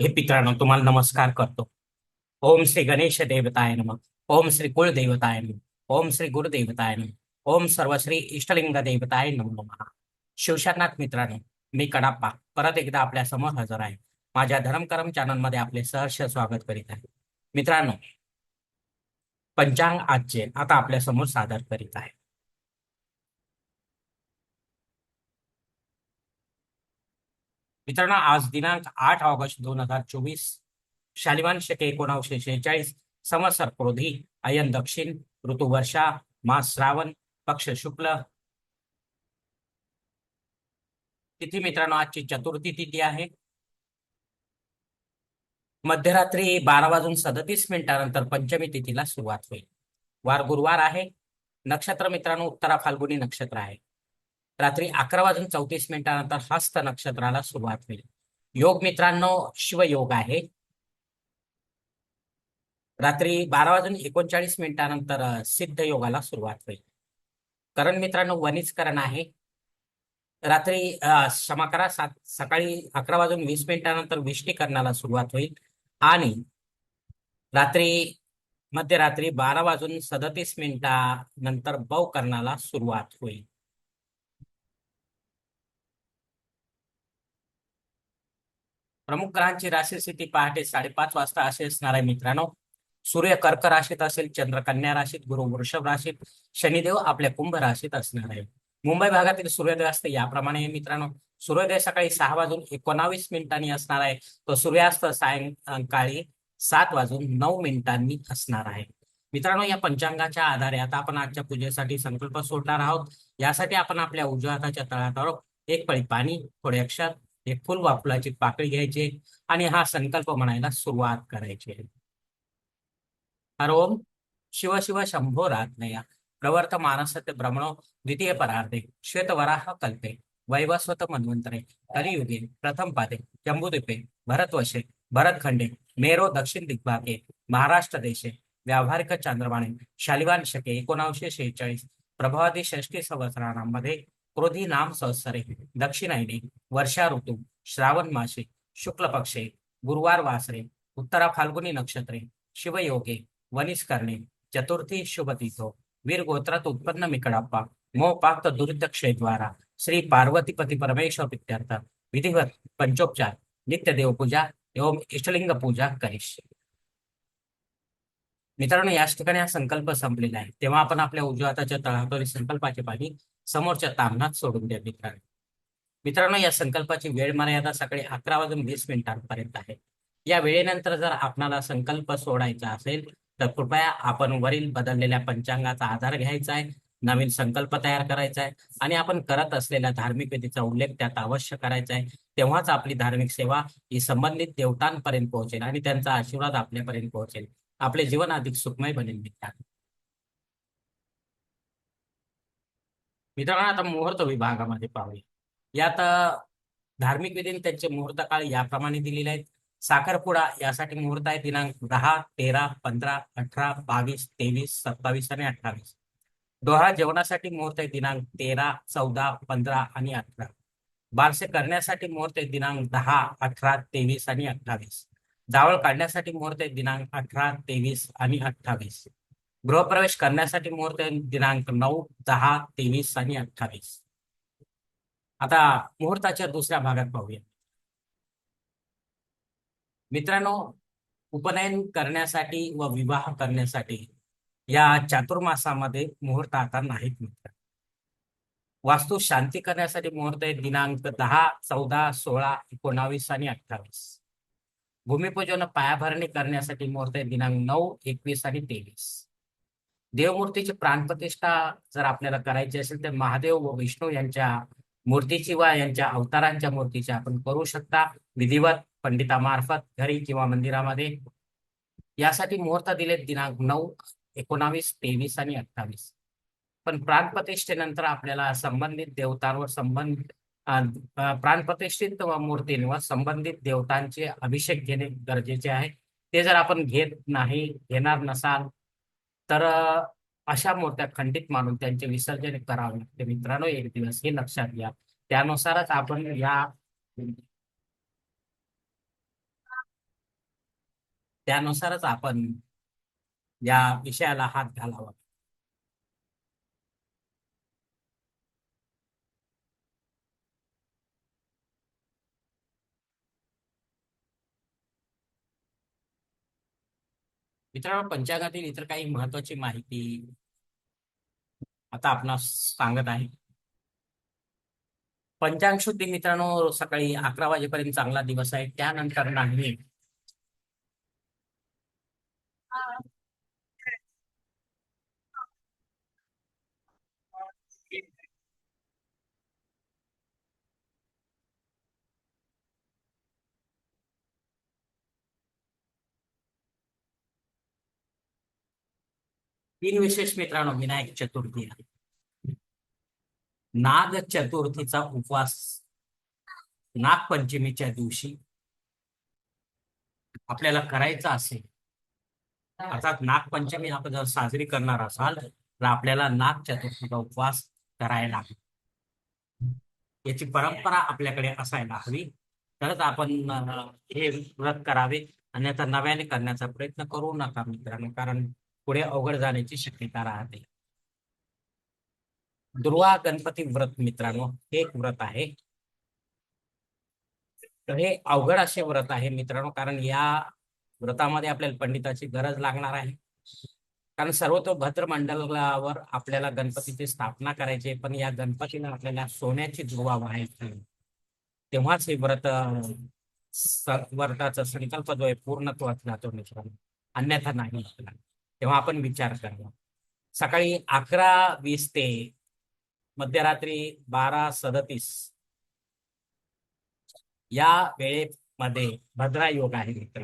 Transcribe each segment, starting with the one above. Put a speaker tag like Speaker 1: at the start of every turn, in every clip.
Speaker 1: हे मित्रांनो तुम्हाला नमस्कार करतो. ओम श्री गणेश देवताय नम. ओम श्री कुळदेवताय नम. ओम श्री गुरुदेवताय नम. ओम सर्वश्री इष्टलिंग देवताय नम नमः. शिवशरनाथ मित्रांनो मी कडाप्पा परत एकदा आपल्यासमोर हजर आहे. माझ्या धर्मकरम चॅनलमध्ये आपले सहर्ष स्वागत करीत आहे. मित्रांनो पंचांग आजचे आता आपल्यासमोर सादर करीत आहे. मित्रांनो आज दिनांक आठ ऑगस्ट दोन हजार चोवीस. शालिवान शके एकोणावीसशे शेहेचाळीस. संवत्सर क्रोधी अयन दक्षिण ऋतू वर्षा मास श्रावण पक्ष शुक्ल. तिथी मित्रांनो आजची चतुर्थी तिथी आहे. मध्यरात्री बारा वाजून सदतीस मिनिटानंतर पंचमी तिथीला सुरुवात होईल. वार गुरुवार आहे. नक्षत्र मित्रांनो उत्तरा फाल्गुनी नक्षत्र आहे. रात्री अकरा वाजून चौतीस मिनिटानंतर हस्त नक्षत्राला सुरुवात होईल. योग मित्रांनो शिवयोग आहे. रात्री बारा वाजून एकोणचाळीस मिनिटानंतर सिद्ध योगाला सुरुवात होईल. करण मित्रांनो वनिजकरण आहे. रात्री क्षमा करा सात सकाळी अकरा वाजून वीस मिनिटानंतर विष्टीकरणाला सुरुवात होईल. आणि रात्री मध्यरात्री बारा वाजून सदतीस मिनिटानंतर बव करणाला सुरुवात होईल. प्रमुख ग्रहांची राशी स्थिती पहाटे साडेपाच वाजता अशी असणार आहे मित्रांनो. सूर्य कर्क राशीत असेल चंद्र कन्या राशीत गुरु वृषभ राशीत शनिदेव आपल्या कुंभ राशीत असणार आहे. मुंबई भागातील सूर्योदय असते याप्रमाणे आहे मित्रांनो. सूर्योदय सकाळी सहा वाजून एकोणावीस मिनिटांनी असणार आहे. तो सूर्यास्त सायंकाळी सात वाजून नऊ मिनिटांनी असणार आहे. मित्रांनो या पंचांगाच्या आधारे आता आपण आजच्या पूजेसाठी संकल्प सोडणार आहोत. यासाठी आपण आपल्या उजव्या हाताच्या तळातळ एक पळी पाणी थोडे अक्षर हे फुल वा पाकळी घ्यायची आणि हा संकल्प म्हणायला सुरुवात करायची. आहे हर ओम शिव शिव शंभो रात्नया प्रवर्त मानसते ब्रह्मणो द्वितीय परार्धे श्वेतवराह कल्पे. वैवस्वत मन्वंतरे कलियुगे प्रथम पादे. जम्बुद्वीपे भरतवशे. भरतखंडे. मेरो दक्षिण दिग्भागे. महाराष्ट्र देशे. व्यावहारिक चांद्रमाने शालिवान शके एकोणावीसशे शेहेचाळीस. प्रभावादी षष्टी संवत्सरांमध्ये क्रोधी नाम संवत्सरे दक्षिणायने वर्षा ऋतू श्रावण मासे शुक्ल पक्षे गुरुवार वासरे उत्तरा फाल्गुनी नक्षत्रे शिवयोगे वनिस करणे चतुर्थी शुभ तिथो वीर गोत्रात उत्पन्न मिकडाप्पा मोपाक्त दुरित क्षेद्वारा श्री पार्वतीपती परमेश्वर पित्यर्थ विधिवत पंचोपचार नित्य देवपूजा एवं इष्टलिंग पूजा करीश. मित्रांनो याच ठिकाणी हा संकल्प संपलेला आहे. तेव्हा आपण आपल्या उजव्या हाताच्या तळहातोरी संकल्पाचे पाणी समोरच्या तामणात सोडून द्या मित्रांनो. मित्रांनो या संकल्पाची वेळ मर्यादा सकाळी अकरा वाजून वीस मिनिटांपर्यंत आहे. या वेळेनंतर जर आपणाला संकल्प सोडायचा असेल तर कृपया आपण वरील बदललेल्या पंचांगाचा आधार घ्यायचा आहे नवीन संकल्प तयार करायचा आहे आणि आपण करत असलेल्या धार्मिक विधीचा उल्लेख त्यात अवश्य करायचा आहे. तेव्हाच आपली धार्मिक सेवा ही संबंधित देवतांपर्यंत पोहोचेल आणि त्यांचा आशीर्वाद आपल्यापर्यंत पोहोचेल. आपले जीवन अधिक सुखमय बनेल मित्रांनो. मित्रांनो आता मुहूर्त विभागामध्ये पाहूया. यात धार्मिक विधी त्यांचे मुहूर्त काळ याप्रमाणे दिलेले आहेत. साखरपुडा यासाठी मुहूर्त आहे दिनांक दहा तेरा पंधरा अठरा बावीस तेवीस सत्तावीस आणि अठ्ठावीस. डोहाळ जेवणासाठी मुहूर्त आहे दिनांक तेरा चौदा पंधरा आणि अठरा. बारसे करण्यासाठी मुहूर्त आहे दिनांक दहा अठरा तेवीस आणि अठ्ठावीस. जावळ काढण्यासाठी मुहूर्त आहे दिनांक अठरा तेवीस आणि अठ्ठावीस. गृहप्रवेश करण्यासाठी मुहूर्त आहे दिनांक नऊ दहा तेवीस आणि अठ्ठावीस. आता मुहूर्ताच्या दुसऱ्या भागात पाहूया. मित्रांनो उपनयन करण्यासाठी व विवाह करण्यासाठी या चातुर्मासामध्ये मुहूर्त आता नाहीत मित्र. वास्तू शांती करण्यासाठी मुहूर्त आहे दिनांक दहा चौदा सोळा एकोणावीस आणि अठ्ठावीस. भूमिपूजन पायाभरणी करण्यासाठी मुहूर्त आहे दिनांक नऊ एकवीस आणि तेवीस. देवमूर्तीची प्राणप्रतिष्ठा जर आपल्याला करायची असेल तर महादेव व विष्णू यांच्या मूर्तीची वा यांच्या अवतारांच्या मूर्तीची आपण करू शकता. विधिवत पंडितामार्फत घरी किंवा मंदिरामध्ये. यासाठी मुहूर्त दिले दिनांक नऊ एकोणावीस तेवीस आणि अठ्ठावीस. पण प्राणप्रतिष्ठेनंतर आपल्याला संबंधित देवतांवर संबंध प्राणप्रतिष्ठित व मूर्तींवर संबंधित देवतांचे अभिषेक घेणे गरजेचे आहे. ते जर आपण घेत नाही घेणार नसाल तर अशा मूर्त्या खंडित मानून त्यांचे विसर्जन करावे लागते. मित्रांनो एक दिवस हे लक्षात घ्या. त्यानुसारच आपण या त्यानुसारच आपण या विषयाला हात घालावा. मित्रांनो पंचांगातील इतर काही महत्वाची माहिती आता आपणास सांगत आहे. पंचांग शुद्धी मित्रांनो सकाळी अकरा वाजेपर्यंत चांगला दिवस आहे. त्यानंतर नाही तीन विशेष मित्रांनो विनायक चतुर्थी आहे. नाग चतुर्थीचा उपवास नागपंचमीच्या दिवशी आपल्याला करायचा असेल अर्थात नागपंचमी आपण जर साजरी करणार असाल तर आपल्याला नाग चतुर्थीचा उपवास करायला हवा. याची परंपरा आपल्याकडे असायला हवी. तरच आपण हे व्रत करावे. अन्यथा नव्याने करण्याचा प्रयत्न करू नका मित्रांनो कारण पुढे अवघड जाण्याची शक्यता राहते. दुर्वा गणपती व्रत मित्रांनो हे एक व्रत आहे. तर हे अवघड असे व्रत आहे मित्रांनो कारण या व्रतामध्ये आपल्याला पंडिताची गरज लागणार आहे. कारण सर्वतोभद्र मंडलावर आपल्याला गणपतीची स्थापना करायची पण या गणपतीला आपल्याला सोन्याची दुर्वा व्हायची तेव्हाच हे व्रत व्रताचा संकल्प जो आहे पूर्णत्वात जातो मित्रांनो. अन्यथा नाही तेव्हा आपण विचार करणार सकाळी अकरा वीस ते मध्यरात्री बारा सदतीस या वेळेमध्ये भद्रा योग आहे मित्र.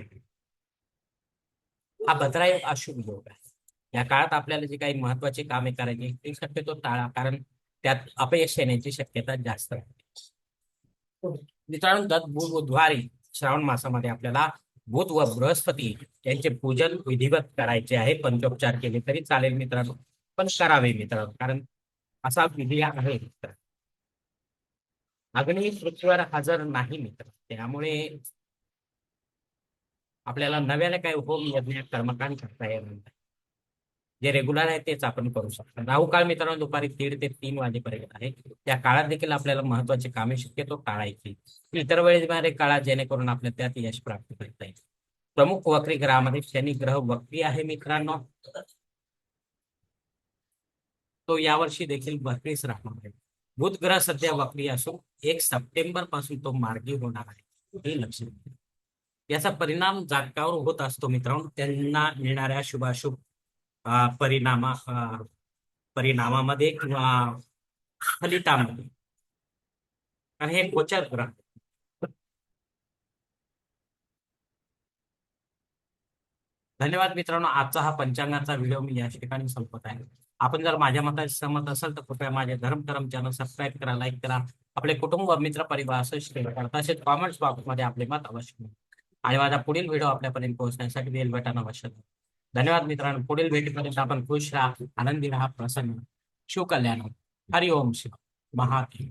Speaker 1: हा भद्रा योग अशुभ योग आहे. या काळात आपल्याला जी काही महत्वाची कामे करायची ते शक्यतो टाळा कारण त्यात अपयश येण्याची शक्यता जास्त राहते मित्रांनो दत्त बु- बुधवारी श्रावण मासामध्ये आपल्याला बुध व बृहस्पती यांचे पूजन विधिवत करायचे आहे. पंचोपचार केले तरी चालेल मित्रांनो. पण करावे मित्रांनो कारण असा विधी आहे. मित्र अग्नी पृथ्वीवर हजर नाही मित्र. त्यामुळे आपल्याला नव्याने काही होम यज्ञ कर्मकांड करता येणार नाही. जे रेग्युलर आहे तेच आपण करू शकतो. राहू काळ मित्रांनो दुपारी दीड ते तीन वाजेपर्यंत आहे. त्या काळात देखील आपल्याला महत्वाची कामे शक्यतो टाळायची. इतर वेळेस काळात जेणेकरून आपल्या त्यात यश प्राप्त करता येईल प्रमुख वक्री ग्रहामध्ये शनी ग्रह वक्री आहे मित्रांनो. तो यावर्षी देखील वक्रीच राहणार आहे. बुध ग्रह सध्या वक्री असून एक सप्टेंबरपासून तो मार्गी होणार आहे. हे लक्षात घ्या याचा परिणाम जातकावर होत असतो मित्रांनो. त्यांना मिळणाऱ्या शुभाशुभ परिणामा परिणामामध्ये किंवा फलितामध्ये. आणि हे गोचर ग्रह धन्यवाद मित्रांनो. आजचा हा पंचांगाचा व्हिडिओ मी या ठिकाणी संपत आहे. आपण जर माझ्या मताशी सहमत असाल तर कृपया माझे धर्म करम चॅनल सबस्क्राईब करा लाईक करा. आपले कुटुंब मित्र परिवार असं शेअर करा. तसेच कॉमेंट्स बॉक्समध्ये आपले मत अवश्य आणि माझा पुढील व्हिडिओ आपल्यापर्यंत पोहोचण्यासाठी बेल बटन अवश्य धन्यवाद मित्रांनो. पुढील भेटीपर्यंत आपण खुश राहा आनंदी राहा प्रसन्न शिवकल्याण हरि ओम शिव महादेव.